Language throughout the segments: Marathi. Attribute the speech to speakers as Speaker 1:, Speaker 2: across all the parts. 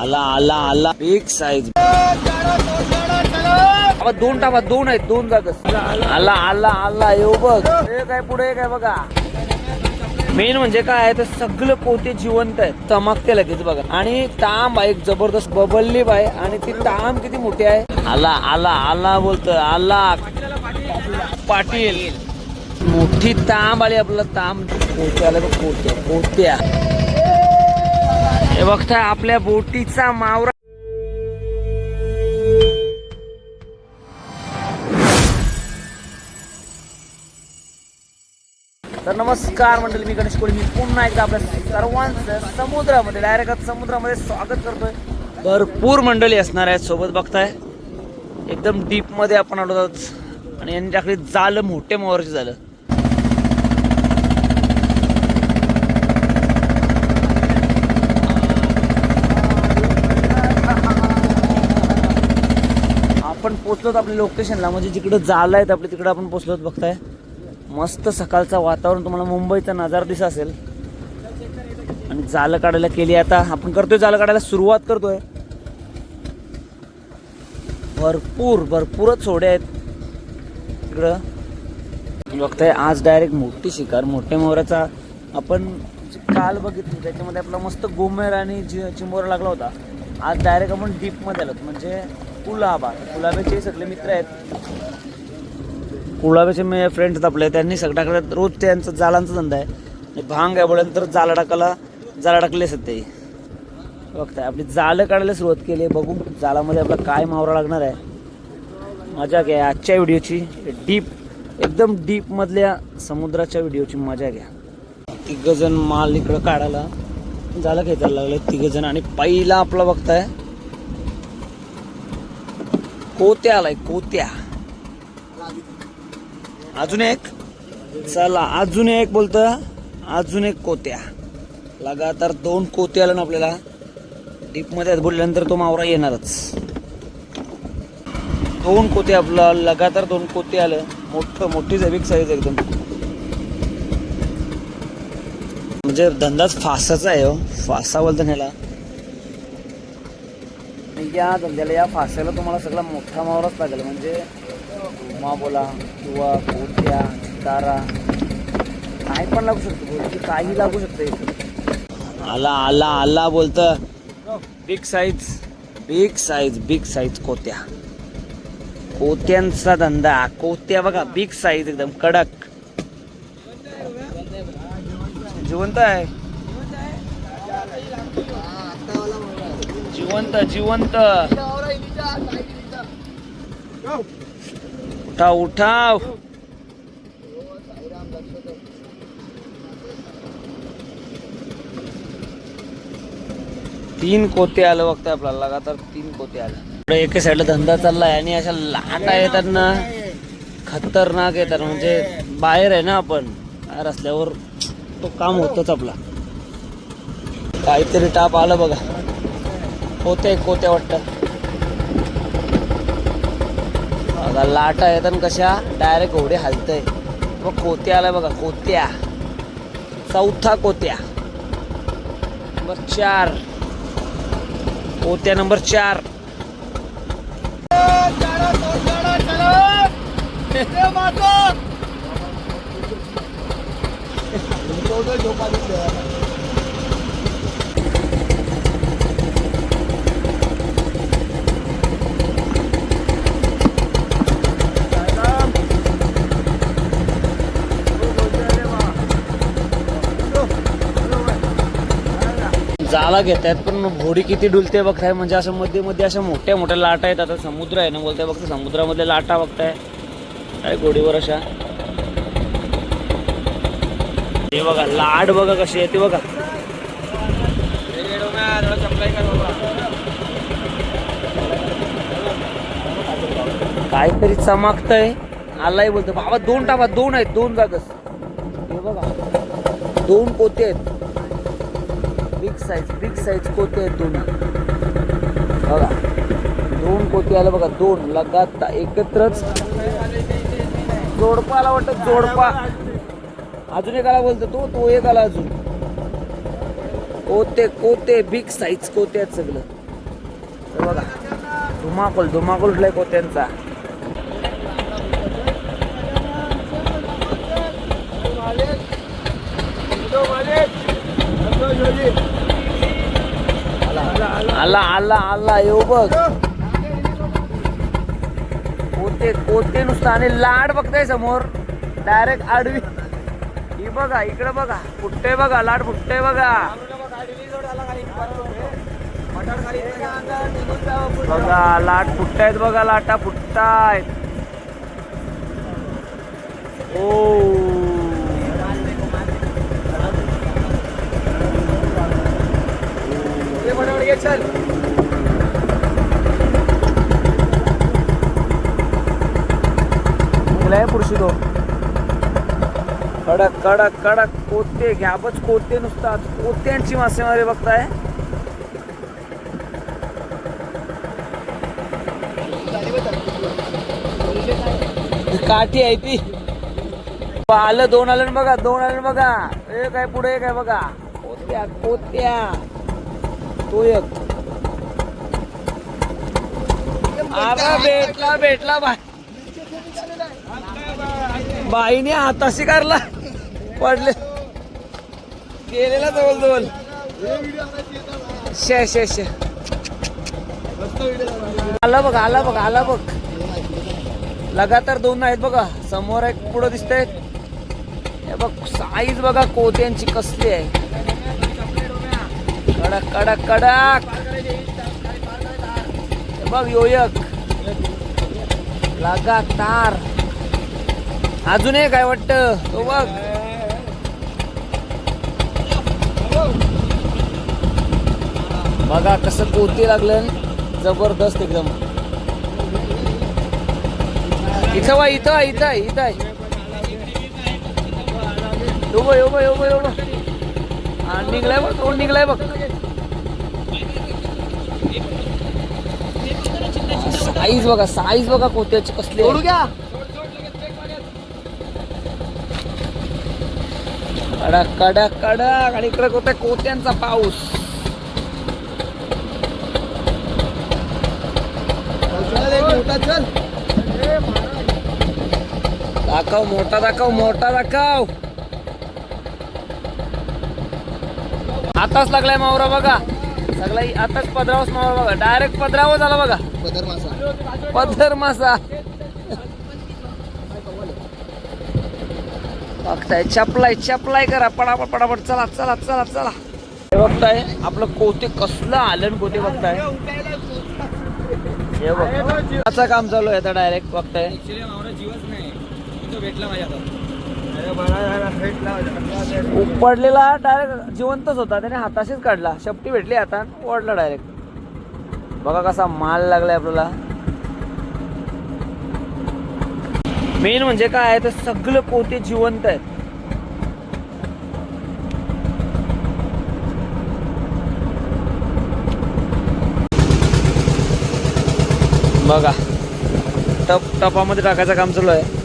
Speaker 1: आला आला आला. बिग साईज अबा दोन टाबा दोन आहेत दोन जागा आला आला आला येऊ बघ. हे काय पुढे काय बघा? मेन म्हणजे काय आहे तर सगळं पोते जिवंत आहे चमकते लगेच बघा. आणि ताम आहे एक जबरदस्त बबलली आहे आणि ती ताम किती मोठी आहे? आला आला आला बोलतो आला. पाटील. मोठी तांब आली आपला तांब. पोते आला पोत्या. हे बघताय आपल्या बोटीचा मावरा. तर नमस्कार मंडळी मी गणेश कोळी. मी पुन्हा एकदा आपल्या सर्वांचं समुद्रामध्ये डायरेक्ट समुद्रामध्ये स्वागत करतोय. भरपूर मंडळी असणार आहेत सोबत बघताय. एकदम डीपमध्ये आपण आलो आहोत. आणि यांच्याकडे जालं मोठे मोहरचे झालं. आपण पोचलोत आपल्या लोकेशनला म्हणजे जिकडं जालं आहेत आपले तिकडं आपण पोचलोत बघताय. मस्त सकाळचं वातावरण तुम्हाला मुंबईचा नजारा दिसा असेल. आणि जालं काढायला केली आता. आपण करतोय जालं काढायला सुरुवात करतोय. भरपूर भरपूरच सोडे आहेत. इकडं. बघताय आज डायरेक्ट मोठी शिकार मोठ्या मोहराचा आपण काल बघितली. त्याच्यामध्ये आपला मस्त गोमेर आणि जि- चिंबोरा लागला होता. आज डायरेक्ट आपण डीपमध्ये आलो म्हणजे कुलाबा. कुलाब्याचे सगळे मित्र आहेत. कुळाव्याचे मी फ्रेंड्स आपले त्यांनी सगळ्याकडे रोज त्यांचा जाळांचा धंदा आहे. आणि भांग आहे बोलल्यानंतर जाला टाकायला जाला टाकले सध्या. बघताय आपली जाळं काढायला सुरुवात केली आहे. बघू जालामध्ये आपला काय मावरा लागणार आहे. मजा घ्या आजच्या व्हिडिओची. डीप एकदम डीप मधल्या समुद्राच्या व्हिडिओची मजा घ्या. तिघ जण माल इकडं काढायला. झालं खेचायला लागलं तिघ जण आणि पहिला आपला बघताय कोत्या आलाय कोत्या? अजून एक? चला अजून एक बोलत. अजून एक कोत्या. लगातार दोन कोत्या आलं ना आपल्याला. डीपमध्ये बोलल्यानंतर तो मावरा येणारच. दोन कोते आपला लगातार दोन कोते आलं. मोठं मोठी जैविक साईज एकदम. म्हणजे धंदाच फासाचा आहे हो. फासा बोलतो ह्याला. या धंद्याला या फासाला तुम्हाला सगळा मोठा मावराच लागेल. म्हणजे उमा बोला किंवा कोट्या तारा काय पण लागू शकतो काही लागू शकते आला आला आला बोलत. Big size big size big size कोत्या. कोत्यांचा धंदा कोत्या बघा बिग साईज एकदम कडक. जिवंत आहे. जिवंत जिवंत. उठाव उठाव तीन कोते आलं बघताय आपल्याला लगातार तीन कोते आलं. पुढे साईडला धंदा चाललाय आणि अशा लाटा येतात ना. खतरनाक येतात म्हणजे बाहेर आहे ना आपण बाहेर असल्यावर तो काम होतोच आपला. काहीतरी टाप आलं बघा. कोत्या कोत्या वाटतं. बघा लाटा येतात कशा? डायरेक्ट घोडे हलतय. मग कोत्या आलाय बघा कोत्या. चौथा कोत्या. नंबर चार. कोत्या नंबर चार. जाला आहेत पण घोडी किती डुलते बघताय म्हणजे असं मध्ये मध्ये अशा मोठ्या मोठ्या लाटा आहेत आता समुद्र आहे ना बोलताय बघता समुद्रामध्ये लाटा बघताय. काय घोडीवर अशा? हे बघा लाट बघा कशी आहे बघा. काहीतरी चमकतय. आलाय बोलतो बाबा दोन टाबा दोन आहेत दोन जागस. हे बघा. दोन पोते आहेत. साईज बिग साईज कोते आहेत दोन बघा दोन कोते आलं बघा दोन लगात एकत्रच. जोडपा आला वाटत जोडपा. अजून एक आला बोलतो तो तो एक आला अजून. कोते कोते बिग साईज कोते आहेत सगळं. बघा धुमाकूल धुमाकूल उठलाय कोत्यांचा. आला आला आला येऊ बघ. कोते कोते नुसतं आणि लाड बघताय समोर. डायरेक्ट आडवी. ही बघा इकडे बघा. फुटते बघा लाड फुटते बघा. बघा लाट फुटतायत बघा लाटा फुटतायत ओ.
Speaker 2: चल।
Speaker 1: मुलाय पुरुषी तो. कडक कडक कडक. कोते घ्याबच कोते नुसतात कोत्यांची मासेमारी बघताय. काठी आहे ती. आलं दोन आलं ना बघा दोन आलं बघा. ए काय पुढे काय बघा. कोत्या कोत्या. तो एक. अरे भेटला भेटला बाय बाईने हाताशी करला पडले. गेलेला जवळ जवळ शे शे शे. आला बघ आला बघ आला बघ. लगातार दोन आहेत बघा. समोर एक पुढं दिसतंय. हे बघ साईज बघा कोत्यांची कसली आहे. कडक कडक कडक. बघ योयक. लगातार. अजून एक काय वाटतं. तो बघ. बघा कसं पोती लागलं. जबरदस्त एकदम. इथं वा इथं इथं आहे, इथं आहे यो बघ, यो बघ, यो बघ, निघलाय बघ तोंड निघलाय बघ. साईज बघा साईज बघा कोत्याची कसली. आहे.
Speaker 2: घ्या.
Speaker 1: कडक कडक कडक. आणि इकडे होता कोत्यांचा पाऊस. दाखव मोठा दाखव मोठा दाखव. आताच लागलाय मावरा बघा. सगळा आताच पदरावच मावरा बघा. डायरेक्ट पदरावर झाला बघा.
Speaker 2: पदर मासा.
Speaker 1: पदर मासा. बघताय चपलाय चपलाय करा. पडापड पडापड. चला चला चला चला. हे बघताय आपलं कोते कसलं आलं कोते बघताय. हे बघ. असं काम चालू आहे आता डायरेक्ट बघताय. उपडलेला डायरेक्ट जिवंतच होता. त्याने हाताशीच काढला. शेपटी भेटली हातात ओढला डायरेक्ट बघा कसा माल लागलाय आपल्याला. मेन म्हणजे काय आहे तर सगळं पोते जिवंत आहेत. बघा. टप टपामध्ये टाकायचं काम चालू आहे.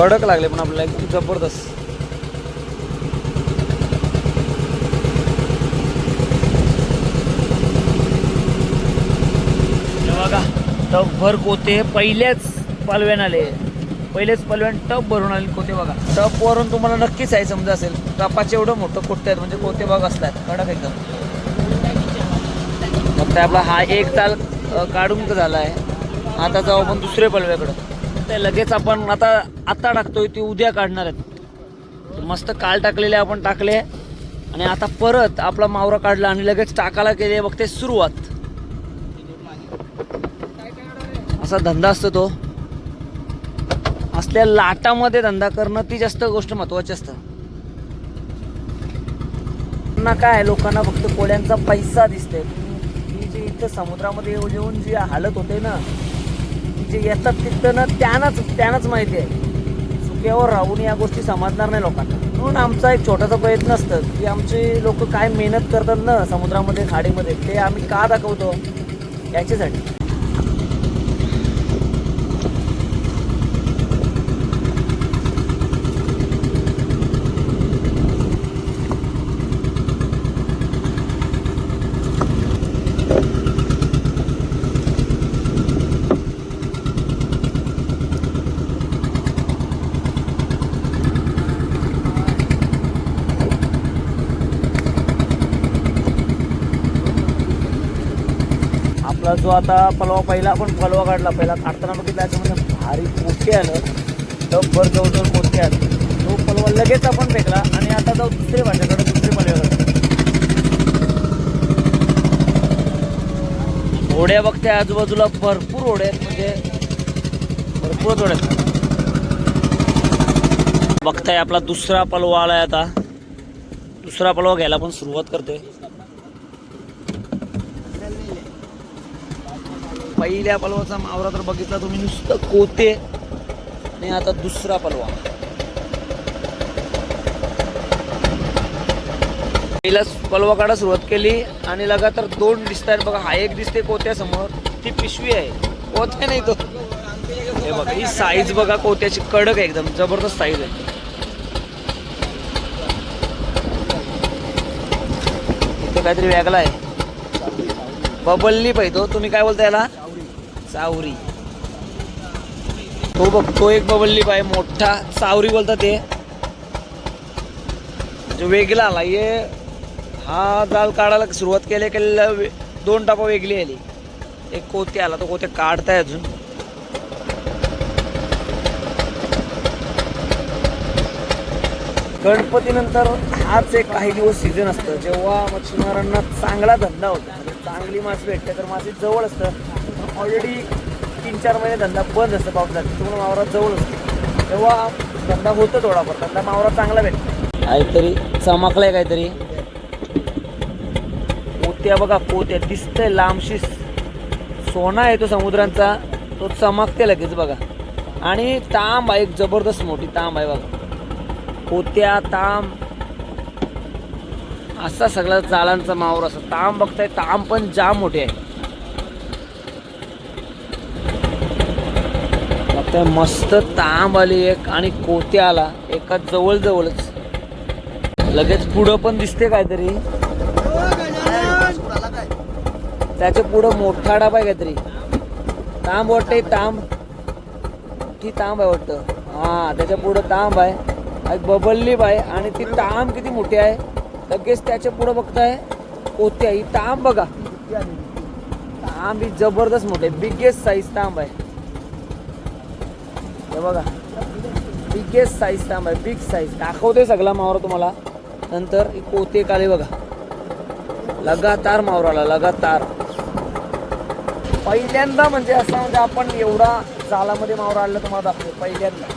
Speaker 1: कडक लागले पण आपल्याला एकदम जबरदस्त. बघा टप भर कोते पहिल्याच पालव्यान आले. पहिलेच पालव्यान टप भरून आले कोते बघा. टप वरून तुम्हाला नक्कीच आहे समजा असेल. टपाचे एवढं मोठं कोटे आहेत म्हणजे कोते बघ असतात कडक एकदम. फक्त आपला हा एक ताल काढून झाला आहे आता जाऊ आपण दुसऱ्या पलव्याकडं. आहे लगेच आपण आता आत्ता टाकतोय ती उद्या काढणार आहेत. मस्त काल टाकलेले आपण टाकले. आणि आता परत आपला मावरा काढला आणि लगेच टाकायला केले. बघते सुरुवात. असा धंदा असतो तो. असल्या लाटामध्ये धंदा करणं ती जास्त गोष्ट महत्वाची असतं. ना काय लोकांना फक्त कोळ्यांचा पैसा दिसते ही जी इथं समुद्रामध्ये येऊन येऊन जी हालत होते ना जे येतात तिथं ना त्यांनाच त्यांनाच माहिती आहे. सुक्यावर राहून या गोष्टी समजणार नाही लोकांना. म्हणून आमचा एक छोटासा प्रयत्न असतं की आमचे लोक काय मेहनत करतात ना समुद्रामध्ये खाडीमध्ये ते आम्ही का दाखवतो? याच्यासाठी. आपला जो आता पलवा पहिला आपण पलवा काढला पहिला काढताना बघितला याच्यामध्ये भारी मोठे आलं. टपभर जवळजवळ मोठे आलं. तो पलवा लगेच आपण फेकला आणि आता जाऊ दुसरे भाज्याकडे दुसरे पलव्याकडे. होड्या बघते आजूबाजूला भरपूर होड्या आहेत म्हणजे भरपूर होड्या आहेत. बघताय आपला दुसरा पलवा आलाय आता. दुसरा पलवा घ्यायला पण सुरुवात करते पहिल्या पलवाचा मावरा तर बघितला तुम्ही नुसतं कोते. आणि आता दुसरा पलवा. पहिला पलवा काढा सुरुवात केली आणि लगातार दोन दिसत आहेत बघा. हा एक दिसते कोत्यासमोर. ती पिशवी आहे. कोत्या नाही तो. हे बघा ही साईज बघा कोत्याची. कडक आहे एकदम. जबरदस्त साईज आहे. इथे काहीतरी वेगळा आहे. बबल्ली पाहिजे हो. तुम्ही काय बोलता याला? चावरी तो हो बघ तो एक बबल्ली पाय मोठा चावरी बोलतात ते. जो वेगळा आला ये हा जाल काढायला सुरुवात केली केलेला दोन टापा वेगळी आली. एक कोते आला तो कोते काढताय अजून. गणपतीनंतर हाच एक काही दिवस सीझन असतं. जेव्हा मच्छीमारांना चांगला धंदा होता म्हणजे चांगली मासे भेटते तर मासे जवळ असतं. ऑलरेडी तीन चार महिने धंदा बंद असतं पावसात त्यामुळे मावरात जवळ असतो. तेव्हा धंदा होतो थोडाफार. धंदा मावरा चांगला भेटतो. काहीतरी चमकलाय काहीतरी. पोत्या बघा पोत्या. दिसतंय लांबशी. सोना आहे तो समुद्रांचा. तो चमकते लगेच बघा. आणि तांब आहे एक जबरदस्त मोठी तांब आहे बघा. पोत्या तांब. असा सगळा जाळांचा मावर. असं तांब बघताय तांब पण जाम मोठे आहे. तर मस्त तांब आली एक आणि कोत्या आला एका जवळजवळच. लगेच पुढं पण दिसते काहीतरी. त्याच्या पुढं मोठा डाबा आहे काहीतरी. तांब वाटतंय तांब. ती तांब आहे वाटतं. हा त्याच्या पुढं तांब आहे. एक बबल्ली आहे आणि ती तांब किती मोठी आहे? लगेच त्याच्या पुढं बघताय कोत्या. ही तांब बघा. तांब ही जबरदस्त मोठी आहे. बिगेस्ट साईज तांब आहे. हे बघा. बिगेस्ट साईज तांब आहे बिग साईज दाखवते सगळा मावरा तुम्हाला. नंतर कोते काले बघा. लगातार मावराला लगातार. पहिल्यांदा म्हणजे असं म्हणजे आपण एवढा जालामध्ये मावरा आणला तुम्हाला दाखवतो. पहिल्यांदा.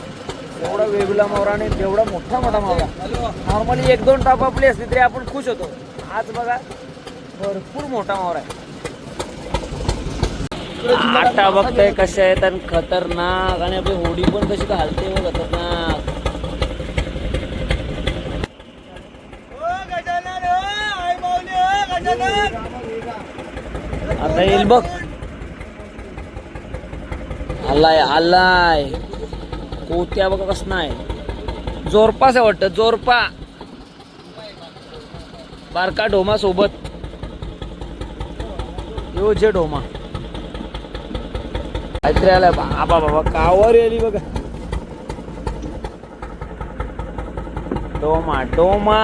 Speaker 1: एवढा वेगळा मावरा आणि एवढा मोठा मोठा मावरा. नॉर्मली एक दोन टाप आपली असली तरी आपण खुश होतो. आज बघा भरपूर मोठा मावरा आहे. आटा बघताय कशा आहेत आणि खतरनाक. आणि आपली होडी पण कशी घालते खतरनाक. आता येईल बघ. आलाय आलाय. कोत्या बघा कस नाही. जोरपास आहे वाटतं जोरपा. बारका ढोमा सोबत. यो जे ढोमा. काहीतरी आलाय. बाबा बाबा कावर आली बघा. डोमा डोमा.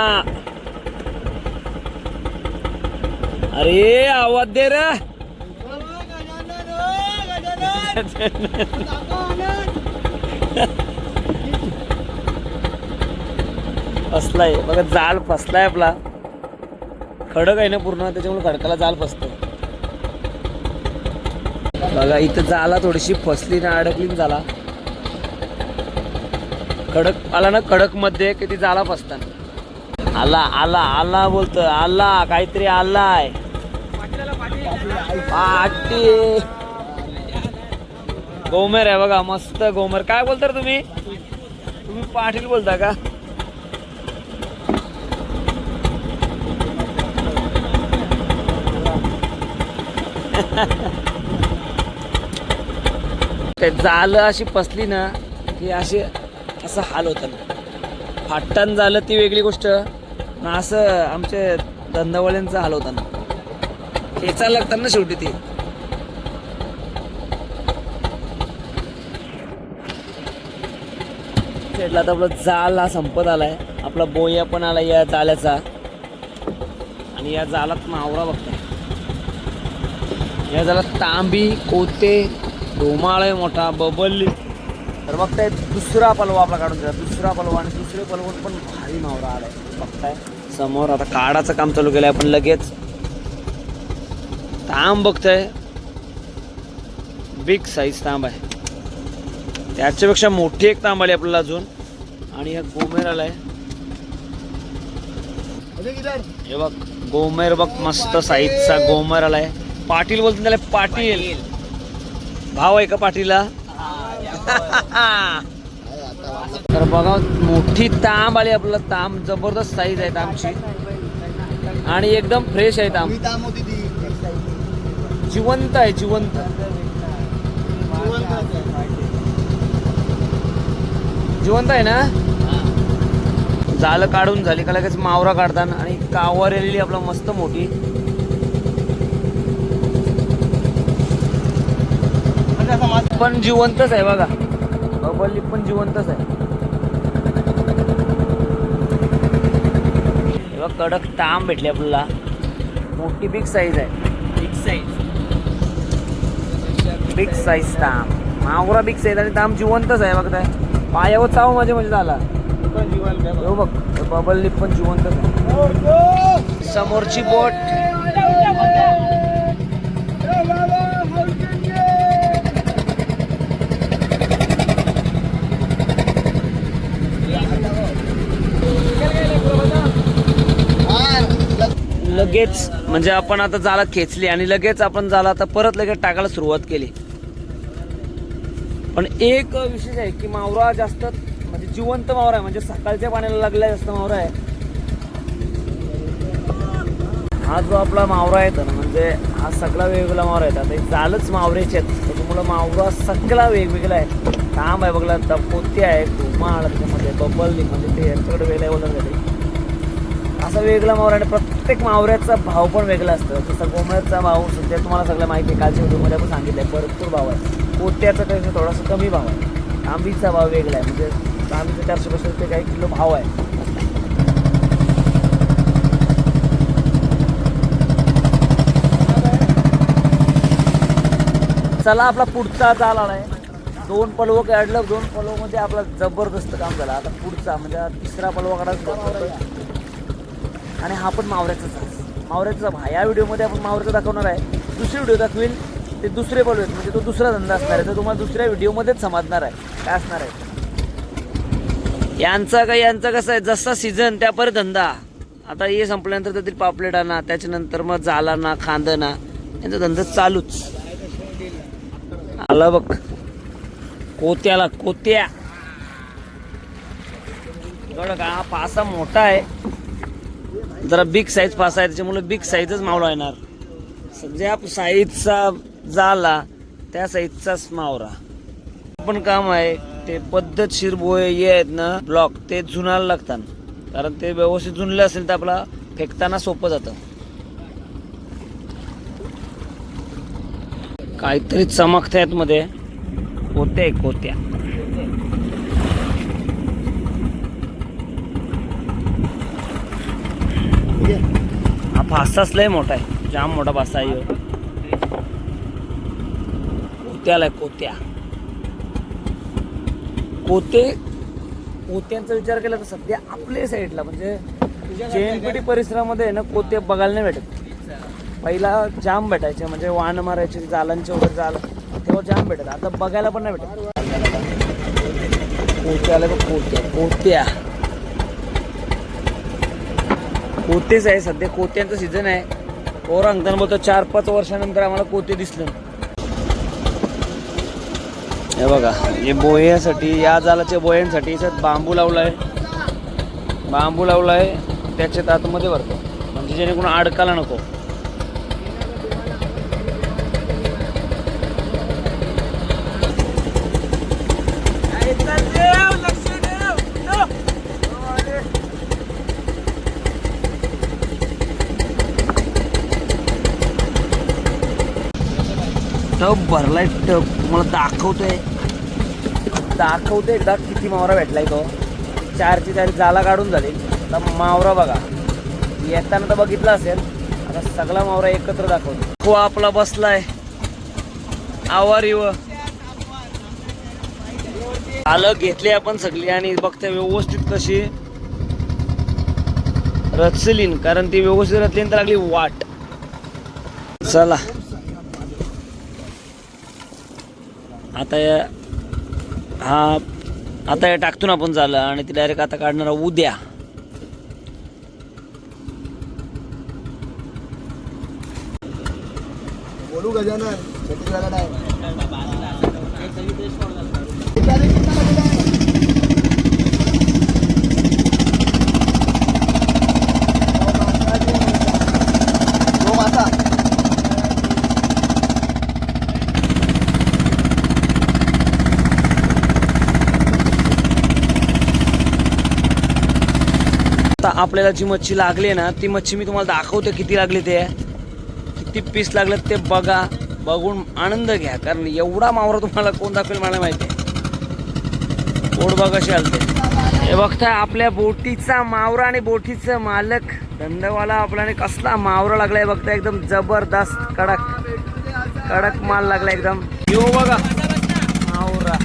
Speaker 1: अरे आवाज दे रे. फसलाय. बघा जाल फसलाय आपला. खडक आहे ना पूर्ण त्याच्यामुळे खडकाला जाल फसतो बघा इथं जाला थोडीशी फसली ना अडकली झाला. कडक आला ना कडकमध्ये किती जाला फसताना. आला आला आला बोलतो आला काहीतरी आलाय. पाटी. गोमेर आहे बघा मस्त गोमेर. काय बोलता तुम्ही? तुम्ही पाटील बोलता का? ते जालं अशी फसली ना की असे असं हाल होतं ना. फाटण झालं ती वेगळी गोष्ट ना असं आमच्या धंदावाल्यांचं हाल होतं ना. खेचायला लागतात ना शेवटी ते. खेळला तर आपला जाल हा संपत आलाय. आपला बोया पण आला या जाल्याचा. आणि या जालात मावरा बघता या झाला तांबी कोते ढोमाळ आहे मोठा बबल. तर बघताय दुसरा पलवा आपला काढून दिला दुसरा पलवा आणि दुसरे पलवून पण भारी मावरा आलाय. बघताय. समोर आता काढाचं काम चालू केलंय आपण लगेच. तांब बघताय. बिग साईज तांब आहे. त्याच्यापेक्षा मोठी एक तांब आली आपल्याला अजून. आणि हा गोमेर आलाय. हे बघ गोमेर बघ मस्त साईजचा गोमेर आलाय. पाटील बोलतो त्याला पाटील. भाव आहे का पाठीला तर बघा मोठी तांब आली आपल्याला. तांब जबरदस्त साईज आहे तांबची आणि एकदम फ्रेश आहे तांब
Speaker 2: ताम
Speaker 1: जिवंत आहे जिवंत. जिवंत आहे ना? जालं काढून झाली का लगेच मावरा काढतात आणि कावर आलेली आपला मस्त मोठी.
Speaker 2: मास
Speaker 1: पण जिवंतच आहे बघा. बबली पण जिवंतच आहे. हे बघ, कडक ताम भेटली आपल्याला. मोठी बिग साईज आहे. बिग साईज बिग साईज ताम. मावरा बिग साईज आणि ताम जिवंतच आहे बघताय पायावर चाव माझे म्हणजे झाला. हो बघ बबल लिप पण जिवंतच आहे. समोरची बोट. लगेच म्हणजे आपण आता जाला खेचली आणि लगेच आपण जाला आता परत लगेच टाकायला सुरुवात केली. पण एक विशेष आहे की मावरा जास्त म्हणजे जिवंत मावरा आहे म्हणजे सकाळच्या पाण्याला लागला जास्त मावरा आहे. हा जो आपला मावरा येतो ना म्हणजे हा सगळा वेगवेगळा मावरा येतात आता जालच मावऱ्याचे आहेत. त्याच्यामुळं मावरा सगळा वेगवेगळा आहे. काम आहे बघला पोते आहे धुमाळ त्याच्यामध्ये बबल म्हणजे ते यांच्याकडे वेगळ्या झाले असा वेगळा मावरा आणि प्रत्येक मावऱ्याचा भाव पण वेगळा असतो. जसं गोमऱ्याचा भाव सध्या तुम्हाला सगळं माहिती आहे कालच्या व्हिडिओमध्ये आपण सांगितलं आहे भरपूर भाव आहे. पोत्याचा त्याचा थोडासा कमी भाव आहे. तांबीचा भाव वेगळा आहे. म्हणजे तांबीचा चारशे पाचशे रुपये काही किलो भाव आहे. चला आपला पुढचा जाल आहे दोन पलव काढलं दोन पलवमध्ये आपला जबरदस्त काम झालं. आता पुढचा म्हणजे तिसरा पलवा काढायचा. आणि हा पण मावऱ्याचाच आहे मावऱ्याचा भाव या व्हिडिओमध्ये आपण मावऱ्याचा दाखवणार आहे. दुसरी व्हिडिओ दाखवेल ते दुसरे बोलवेत. म्हणजे तो दुसरा धंदा असणार आहे. तर तुम्हाला दुसऱ्या व्हिडिओमध्येच समजणार आहे. काय असणार आहे? यांचा काय यांचा कसं आहे? जसा सीझन त्यापर धंदा. आता हे संपल्यानंतर त्यातील पापलेट आणा. त्याच्यानंतर मग जाला ना खांदं ना यांचा धंदा चालूच. आला बघ. कोत्याला कोत्या. एवढं का हा पासा मोठा आहे. जरा बिग साईज पास आहे त्याच्यामुळे बिग साईजच मावळा येणार. सध्या साईजचा झाला त्या साईजचाच मावरा. पण काम आहे ते पद्धतशीर बोय हे आहेत ना ब्लॉक ते जुनायला लागतात. कारण ते व्यवस्थित जुनले असेल तर आपला फेकताना सोपं जातं. काहीतरी चमकतायत मध्ये. कोत्या आहे कोत्या हा लय मोठा आहे. जाम मोठा फासा आहे कोत्याला आहे कोत्या. कोते कोत्यांचा विचार केला तर सध्या आपल्या साईडला म्हणजे जेएनपीटी परिसरामध्ये आहे ना कोते बघायला नाही भेटत. पहिला जाम भेटायचे म्हणजे वाण मारायचे जालांचे वगैरे जाल तेव्हा जाम भेटत. आता बघायला पण नाही भेटत. कोत्याला कोत्या कोत्या. कोतेच आहे सध्या. कोत्यांचं सीझन आहे. पोरं अंगताना बोलतो चार पाच वर्षानंतर आम्हाला कोते दिसलं. हे बघा हे बोह्यासाठी या जालाच्या बोयांसाठी याच्यात बांबू लावलाय. बांबू लावलाय त्याच्यात आतमध्ये भरतो. म्हणजे जेणेकरून अडकायला नको. टप भरलाय टप. मला दाखवतोय. दाखवतोय एकदा किती मावरा भेटलाय तो. चारची चार जाला काढून झाली. आता मावरा बघा. येताना तर बघितला असेल. आता सगळा मावरा एकत्र दाखवतो. खो आपला बसलाय. आवार व आलं घेतली आपण सगळी आणि बघते व्यवस्थित कशी. रचलीन कारण ती व्यवस्थित रचली तर लागली वाट. चला. आता या हा आता हे टाकतो ना आपण झालं आणि ती डायरेक्ट आता काढणार आहोत उद्या.
Speaker 2: बोलू गजानन छत्तीसगड आहे तो मासा
Speaker 1: आता आपल्याला जी मच्छी लागली आहे ना ती मच्छी मी तुम्हाला दाखवते किती लागली ते. किती पीस लागलं ते बघा. बघून आनंद घ्या कारण एवढा मावरा तुम्हाला कोण दाखवेल मला माहिती आहे. बोट बघा कशी आलते. हे बघताय आपल्या बोटीचा मावरा आणि बोटीचा मालक. धंदवाला आपल्याने कसला मावरा लागलाय बघताय एकदम जबरदस्त कडक. कडक माल लागला एकदम. येऊ बघा. मावरा.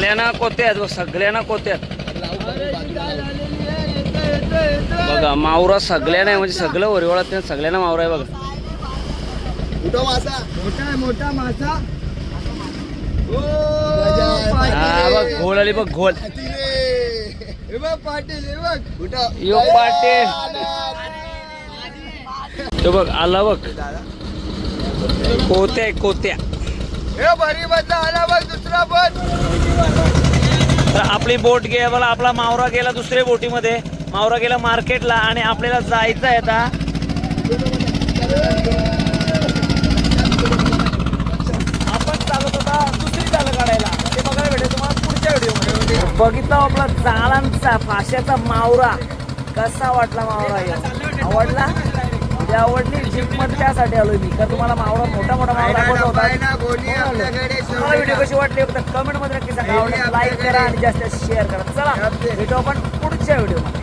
Speaker 1: सगळ्यांना कोत्यात बघ, सगळ्यांना कोत्यात. बघा मावरा सगळ्यांना आहे म्हणजे सगळं वरिवाळात नाही, सगळ्यांना मावरा आहे बघा.
Speaker 2: मोठा मासा. मोठा मोठा मासा.
Speaker 1: हा बघ घोळ आली बघ घोळ
Speaker 2: बघ पाटील हे बघ.
Speaker 1: यो पाटील. तो बघ आला बघ. कोत्या कोत्या.
Speaker 2: हे भरी बदला आला बघ दुसरा पण
Speaker 1: तर आपली बोट गे मला आपला मावरा गेला दुसऱ्या बोटीमध्ये. मावरा गेला मार्केटला आणि आपल्याला जायचं आहे आता. आपण चालत होता दुसरी जालं काढायला. ते बघायला भेटेल तुम्हाला पुढच्या व्हिडिओमध्ये. बघितला आपला जाळांचा फाश्याचा मावरा. कसा वाटला मावरा? आवडला? म्हणजे आवडली मध्ये त्यासाठी आलोय मी. का तुम्हाला मावरा मोठा मोठा मावरा दाखवला होता?
Speaker 2: पायना गोणी आपल्याकडे
Speaker 1: तुम्हाला व्हिडिओ कशी वाटली? फक्त कमेंटमध्ये नक्की सांगा. लाईक करा आणि जास्त शेअर करा. चला भेटू आपण पुढच्या व्हिडिओमध्ये.